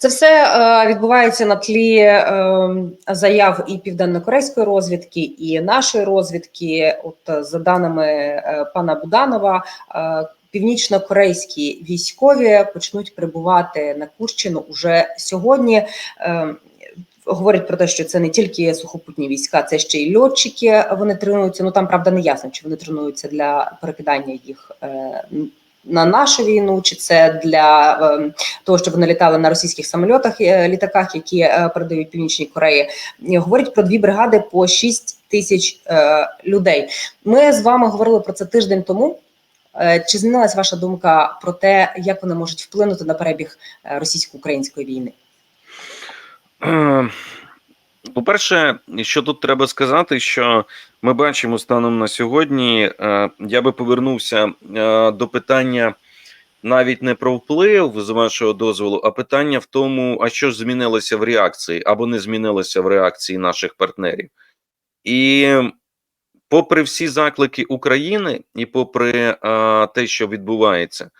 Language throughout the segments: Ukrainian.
Це все е, відбувається на тлі е, заяв і південно-корейської розвідки, і нашої розвідки. От е, за даними е, пана Буданова, е, північно-корейські військові почнуть прибувати на Курщину уже сьогодні. Е, Говорять про те, що це не тільки сухопутні війська, це ще й льотчики. Вони тренуються. Ну там правда не ясно, чи вони тренуються для перекидання їх на нашу війну, чи це для е, того, щоб вони літали на російських самольотах, е, літаках, які е, передають північній Кореї. Говорять про дві бригади по 6 тисяч е, людей. Ми з вами говорили про це тиждень тому. Чи змінилась ваша думка про те, як вони можуть вплинути на перебіг російсько-української війни? По-перше, що тут треба сказати, що ми бачимо станом на сьогодні, е, я би повернувся е, до питання навіть не про вплив з вашого дозволу, а питання в тому, а що ж змінилося в реакції або не змінилося в реакції наших партнерів. І попри всі заклики України, і попри е, те, що відбувається,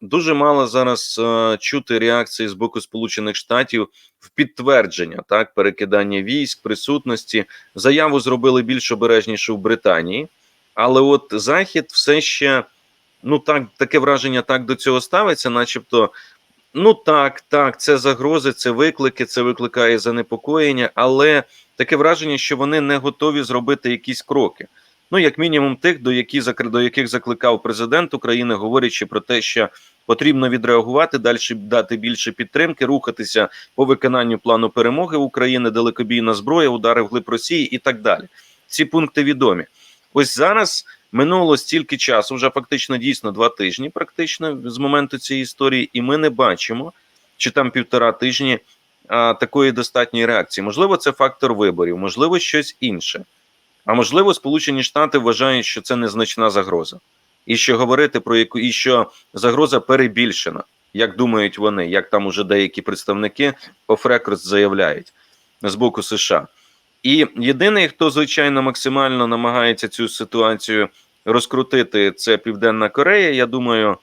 дуже мало зараз е, чути реакції з боку Сполучених Штатів в підтвердження так перекидання військ, присутності. Заяву зробили більш обережніше в Британії, але от Захід все ще ну так таке враження так до цього ставиться, начебто. Ну так, так, це загрози, це виклики, це викликає занепокоєння, але таке враження, що вони не готові зробити якісь кроки. Ну, як мінімум, тих, до які до яких закликав президент України, говорячи про те, що потрібно відреагувати, далі дати більше підтримки, рухатися по виконанню плану перемоги України, далекобійна зброя, удари вглиб Росії і так далі. Ці пункти відомі. Ось зараз минуло стільки часу, вже фактично дійсно два тижні, практично з моменту цієї історії, і ми не бачимо, чи там півтора тижні такої достатньої реакції. Можливо, це фактор виборів, можливо, щось інше. А можливо, Сполучені Штати вважають, що це незначна загроза, і що говорити про яку і що загроза перебільшена, як думають вони, як там уже деякі представники офрекорд заявляють з боку США. І єдиний, хто звичайно максимально намагається цю ситуацію розкрутити, це Південна Корея. Я думаю,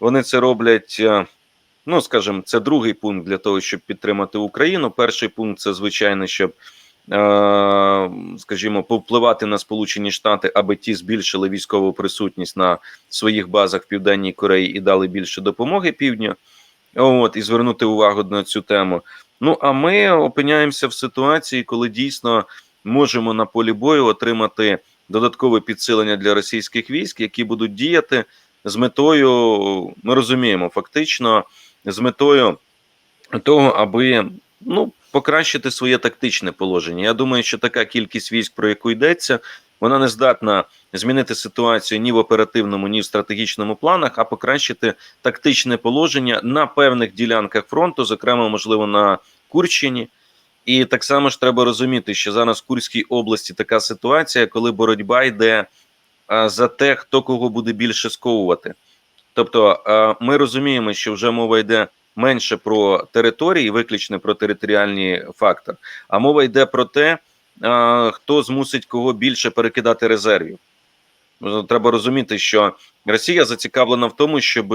вони це роблять. е, Ну, скажімо, це другий пункт для того, щоб підтримати Україну. Перший пункт це звичайно, щоб скажімо, повпливати на Сполучені Штати, аби ті збільшили військову присутність на своїх базах в Південній Кореї і дали більше допомоги півдню. От і звернути увагу на цю тему. Ну а ми опиняємося в ситуації, коли дійсно можемо на полі бою отримати додаткове підсилення для російських військ, які будуть діяти з метою, ми розуміємо, фактично з метою того, аби ну покращити своє тактичне положення. Я думаю, що така кількість військ, про яку йдеться, вона не здатна змінити ситуацію ні в оперативному, ні в стратегічному планах, а покращити тактичне положення на певних ділянках фронту, зокрема, можливо, на Курщині. І так само ж треба розуміти, що зараз в Курській області така ситуація, коли боротьба йде за те, хто кого буде більше сковувати. Тобто, ми розуміємо, що вже мова йде менше про території, виключно про територіальні фактори, а мова йде про те, хто змусить кого більше перекидати резервів. Ну, треба розуміти, що Росія зацікавлена в тому, щоб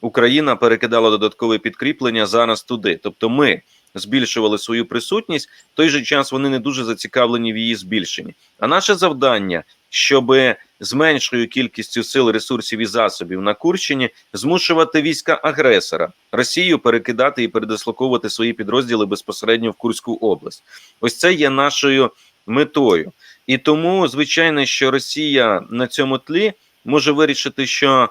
Україна перекидала додаткове підкріплення зараз туди. Тобто, ми збільшували свою присутність, в той же час вони не дуже зацікавлені в її збільшенні. А наше завдання, щоб з меншою кількістю сил, ресурсів і засобів на Курщині змушувати війська агресора Росію перекидати і передислоковувати свої підрозділи безпосередньо в Курську область. Ось це є нашою метою, і тому звичайно, що Росія на цьому тлі може вирішити, що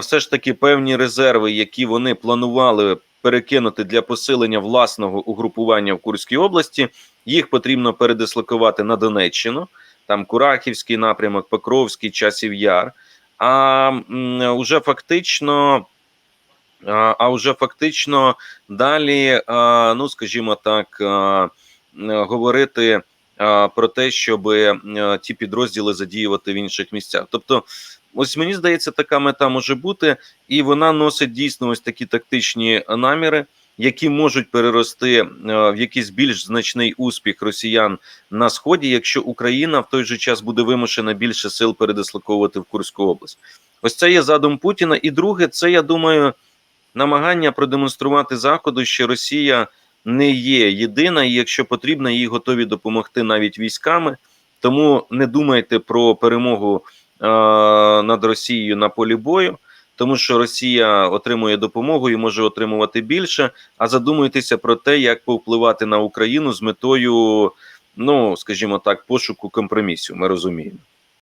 все ж таки певні резерви, які вони планували перекинути для посилення власного угрупування в Курській області, їх потрібно передислокувати на Донеччину там Курахівський напрямок, Покровський, Часів Яр. А вже фактично, а вже фактично далі, ну скажімо так, говорити про те, щоб ті підрозділи задіювати в інших місцях. Тобто, ось мені здається, така мета може бути, і вона носить дійсно ось такі тактичні наміри які можуть перерости е, в якийсь більш значний успіх росіян на сході, якщо Україна в той же час буде вимушена більше сил передислоковувати в Курську область. Ось це є задум Путіна. І друге, це я думаю, намагання продемонструвати Заходу, що Росія не є єдина, і якщо потрібно, їй готові допомогти навіть військами. Тому не думайте про перемогу е, над Росією на полі бою, тому що Росія отримує допомогу і може отримувати більше. А задумуйтеся про те, як повпливати на Україну з метою, ну скажімо так, пошуку компромісів. Ми розуміємо.